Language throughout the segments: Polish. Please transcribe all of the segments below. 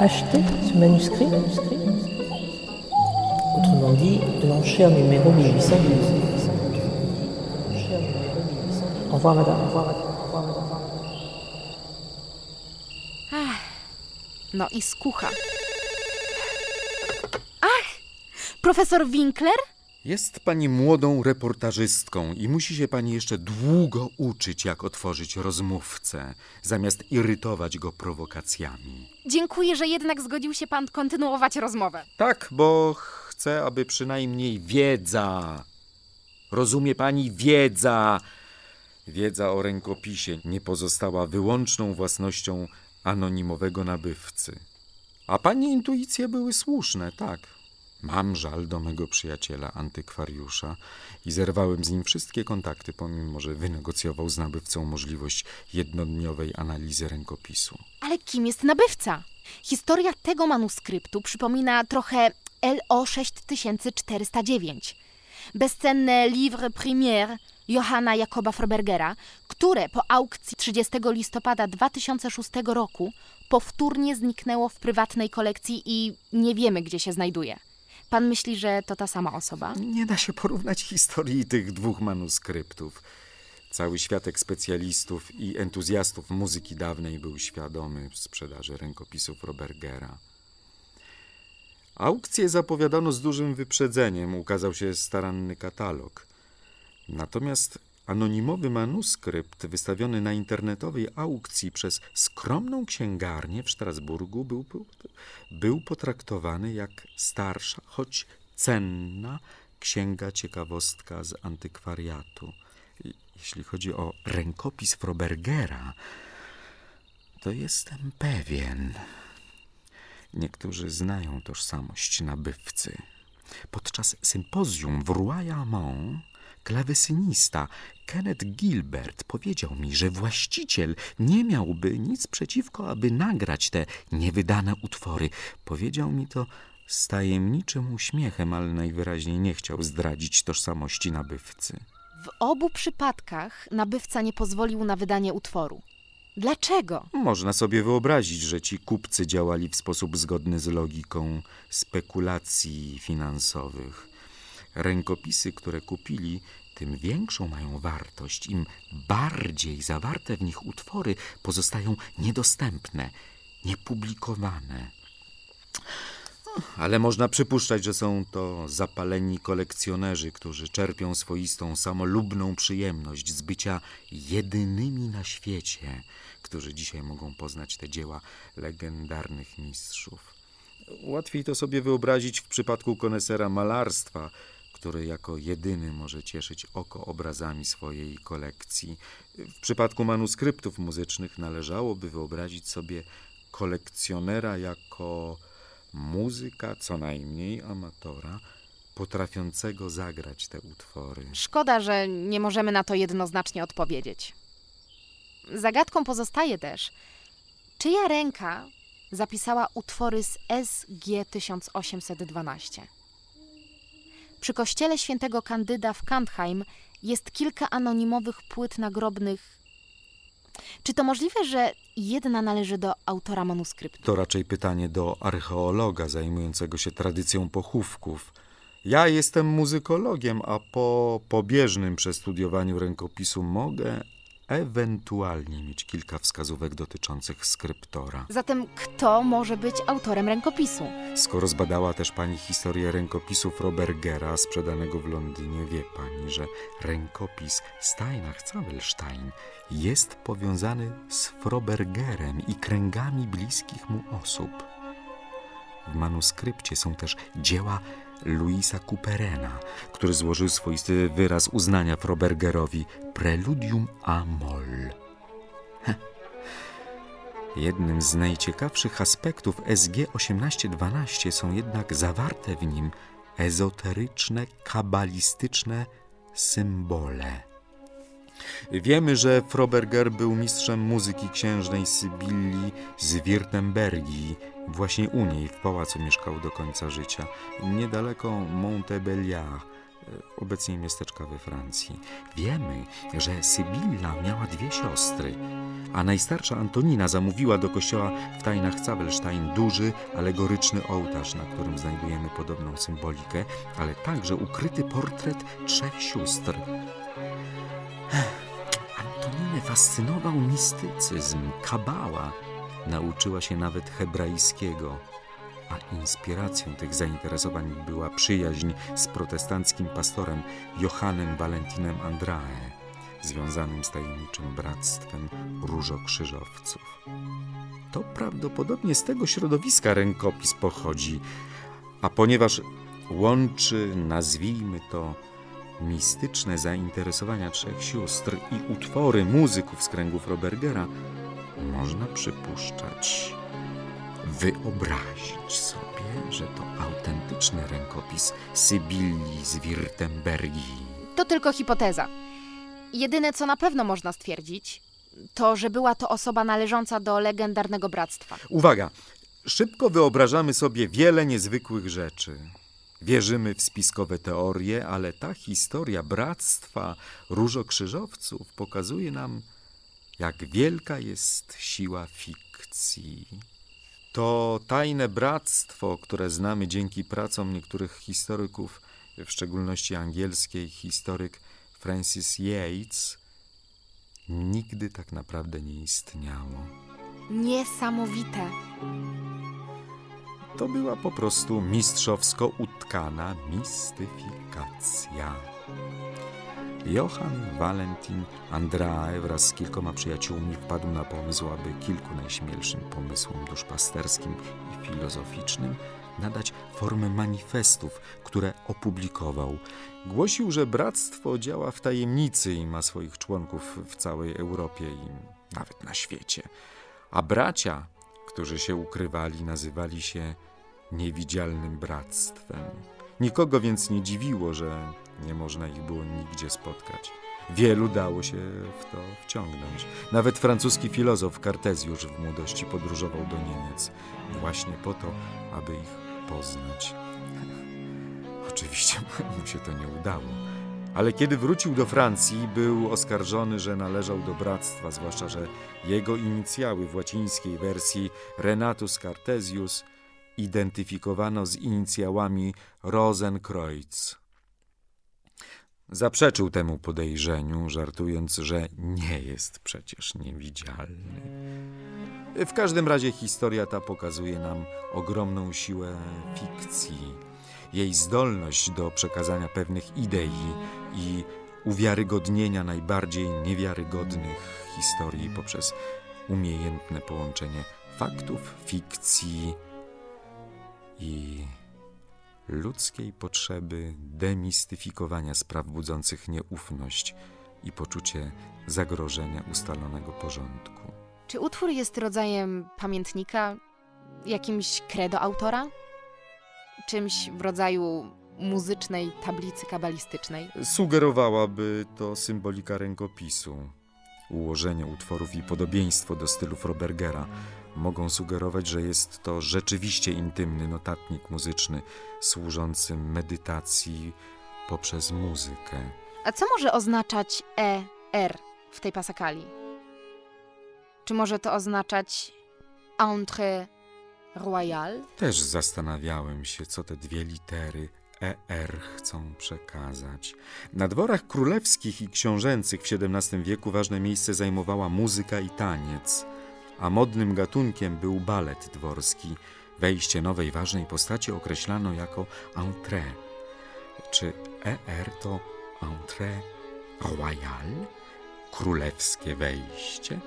acheter ce manuscrit. Autrement dit, l'enchère numéro 1812. Au revoir, madame. Au revoir, madame. Au revoir, madame. No i skucha. Ach! Profesor Winkler? Jest pani młodą reportażystką i musi się pani jeszcze długo uczyć, jak otworzyć rozmówcę, zamiast irytować go prowokacjami. Dziękuję, że jednak zgodził się pan kontynuować rozmowę. Tak, bo chcę, aby przynajmniej wiedza. Rozumie pani wiedza. Wiedza o rękopisie nie pozostała wyłączną własnością anonimowego nabywcy. A pani intuicje były słuszne, tak. Mam żal do mego przyjaciela antykwariusza i zerwałem z nim wszystkie kontakty, pomimo że wynegocjował z nabywcą możliwość jednodniowej analizy rękopisu. Ale kim jest nabywca? Historia tego manuskryptu przypomina trochę LO 6409. Bezcenne livre première Johanna Jakoba Frobergera, które po aukcji 30 listopada 2006 roku powtórnie zniknęło w prywatnej kolekcji i nie wiemy, gdzie się znajduje. Pan myśli, że to ta sama osoba? Nie da się porównać historii tych dwóch manuskryptów. Cały światek specjalistów i entuzjastów muzyki dawnej był świadomy sprzedaży rękopisów Robergera. Aukcję zapowiadano z dużym wyprzedzeniem, ukazał się staranny katalog. Natomiast anonimowy manuskrypt wystawiony na internetowej aukcji przez skromną księgarnię w Strasburgu był, był, potraktowany jak starsza, choć cenna księga ciekawostka z antykwariatu. Jeśli chodzi o rękopis Frobergera, to jestem pewien. Niektórzy znają tożsamość nabywcy. Podczas sympozjum w Royaumont klawesynista Kenneth Gilbert powiedział mi, że właściciel nie miałby nic przeciwko, aby nagrać te niewydane utwory. Powiedział mi to z tajemniczym uśmiechem, ale najwyraźniej nie chciał zdradzić tożsamości nabywcy. W obu przypadkach nabywca nie pozwolił na wydanie utworu. Dlaczego? Można sobie wyobrazić, że ci kupcy działali w sposób zgodny z logiką spekulacji finansowych. Rękopisy, które kupili, tym większą mają wartość, im bardziej zawarte w nich utwory pozostają niedostępne, niepublikowane. Ale można przypuszczać, że są to zapaleni kolekcjonerzy, którzy czerpią swoistą, samolubną przyjemność z bycia jedynymi na świecie, którzy dzisiaj mogą poznać te dzieła legendarnych mistrzów. Łatwiej to sobie wyobrazić w przypadku konesera malarstwa, który jako jedyny może cieszyć oko obrazami swojej kolekcji. W przypadku manuskryptów muzycznych należałoby wyobrazić sobie kolekcjonera jako muzyka, co najmniej amatora, potrafiącego zagrać te utwory. Szkoda, że nie możemy na to jednoznacznie odpowiedzieć. Zagadką pozostaje też, czyja ręka zapisała utwory z SG 1812. Przy kościele świętego Kandyda w Kantheim jest kilka anonimowych płyt nagrobnych. Czy to możliwe, że jedna należy do autora manuskryptu? To raczej pytanie do archeologa zajmującego się tradycją pochówków. Ja jestem muzykologiem, a po pobieżnym przestudiowaniu rękopisu mogę ewentualnie mieć kilka wskazówek dotyczących skryptora. Zatem kto może być autorem rękopisu? Skoro zbadała też pani historię rękopisów Robergera sprzedanego w Londynie, wie pani, że rękopis Steinach-Zabelstein jest powiązany z Frobergerem i kręgami bliskich mu osób. W manuskrypcie są też dzieła Louisa Couperena, który złożył swoisty wyraz uznania Frobergerowi Preludium a moll. Jednym z najciekawszych aspektów SG 1812 są jednak zawarte w nim ezoteryczne, kabalistyczne symbole. Wiemy, że Froberger był mistrzem muzyki księżnej Sybilli z Wirtembergii. Właśnie u niej w pałacu mieszkał do końca życia, niedaleko Montebelliard, obecnie miasteczka we Francji. Wiemy, że Sybilla miała dwie siostry, a najstarsza Antonina zamówiła do kościoła w tajnach Zabelstein duży, alegoryczny ołtarz, na którym znajdujemy podobną symbolikę, ale także ukryty portret trzech sióstr. Fascynował mistycyzm, kabała. Nauczyła się nawet hebrajskiego, a inspiracją tych zainteresowań była przyjaźń z protestanckim pastorem Johannem Valentinem Andrae, związanym z tajemniczym bractwem różokrzyżowców. To prawdopodobnie z tego środowiska rękopis pochodzi, a ponieważ łączy, nazwijmy to, mistyczne zainteresowania trzech sióstr i utwory muzyków z kręgów Robergera, można przypuszczać, wyobrazić sobie, że to autentyczny rękopis Sybilli z Wirtembergii. To tylko hipoteza. Jedyne, co na pewno można stwierdzić, to, że była to osoba należąca do legendarnego bractwa. Uwaga! Szybko wyobrażamy sobie wiele niezwykłych rzeczy. Wierzymy w spiskowe teorie, ale ta historia bractwa różokrzyżowców pokazuje nam, jak wielka jest siła fikcji. To tajne bractwo, które znamy dzięki pracom niektórych historyków, w szczególności angielskiej historyk Francis Yates, nigdy tak naprawdę nie istniało. Niesamowite. To była po prostu mistrzowsko utkana mistyfikacja. Johann Valentin Andrae wraz z kilkoma przyjaciółmi wpadł na pomysł, aby kilku najśmielszym pomysłom duszpasterskim i filozoficznym nadać formę manifestów, które opublikował. Głosił, że bractwo działa w tajemnicy i ma swoich członków w całej Europie i nawet na świecie. A bracia, którzy się ukrywali, nazywali się niewidzialnym bractwem. Nikogo więc nie dziwiło, że nie można ich było nigdzie spotkać. Wielu dało się w to wciągnąć. Nawet francuski filozof Kartezjusz w młodości podróżował do Niemiec właśnie po to, aby ich poznać. Oczywiście mu się to nie udało. Ale kiedy wrócił do Francji, był oskarżony, że należał do bractwa, zwłaszcza, że jego inicjały w łacińskiej wersji Renatus Cartesius identyfikowano z inicjałami Rosenkreuz. Zaprzeczył temu podejrzeniu, żartując, że nie jest przecież niewidzialny. W każdym razie historia ta pokazuje nam ogromną siłę fikcji, jej zdolność do przekazania pewnych idei i uwiarygodnienia najbardziej niewiarygodnych historii poprzez umiejętne połączenie faktów, fikcji i ludzkiej potrzeby demistyfikowania spraw budzących nieufność i poczucie zagrożenia ustalonego porządku. Czy utwór jest rodzajem pamiętnika, jakimś credo autora? Czymś w rodzaju muzycznej tablicy kabalistycznej? Sugerowałaby to symbolika rękopisu. Ułożenie utworów i podobieństwo do stylów Robergera mogą sugerować, że jest to rzeczywiście intymny notatnik muzyczny służący medytacji poprzez muzykę. A co może oznaczać ER w tej pasakali? Czy może to oznaczać Entrée Royale? Też zastanawiałem się, co te dwie litery ER chcą przekazać. Na dworach królewskich i książęcych w XVII wieku ważne miejsce zajmowała muzyka i taniec, a modnym gatunkiem był balet dworski. Wejście nowej ważnej postaci określano jako entrée. Czy ER to entrée royale? Królewskie wejście?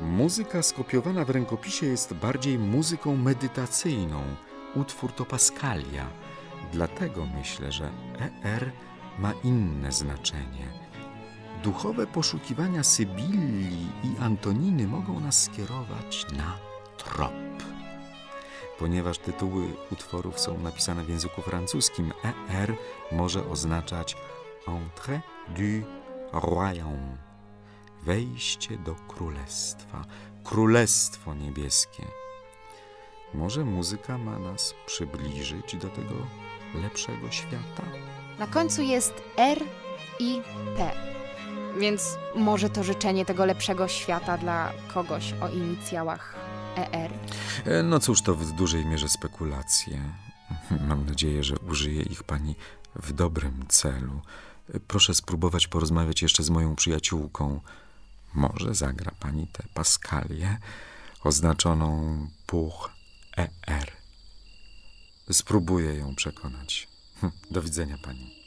Muzyka skopiowana w rękopisie jest bardziej muzyką medytacyjną. Utwór to Pascalia. Dlatego myślę, że ER ma inne znaczenie. Duchowe poszukiwania Sybilli i Antoniny mogą nas skierować na trop. Ponieważ tytuły utworów są napisane w języku francuskim, ER może oznaczać Entrée du Royaume wejście do królestwa, królestwo niebieskie. Może muzyka ma nas przybliżyć do tego lepszego świata? Na końcu jest R i P. Więc może to życzenie tego lepszego świata dla kogoś o inicjałach ER. No cóż, to w dużej mierze spekulacje. Mam nadzieję, że użyje ich pani w dobrym celu. E, Proszę spróbować porozmawiać jeszcze z moją przyjaciółką. Może zagra pani tę paskalię oznaczoną puch ER. Spróbuję ją przekonać. Hm, Do widzenia pani.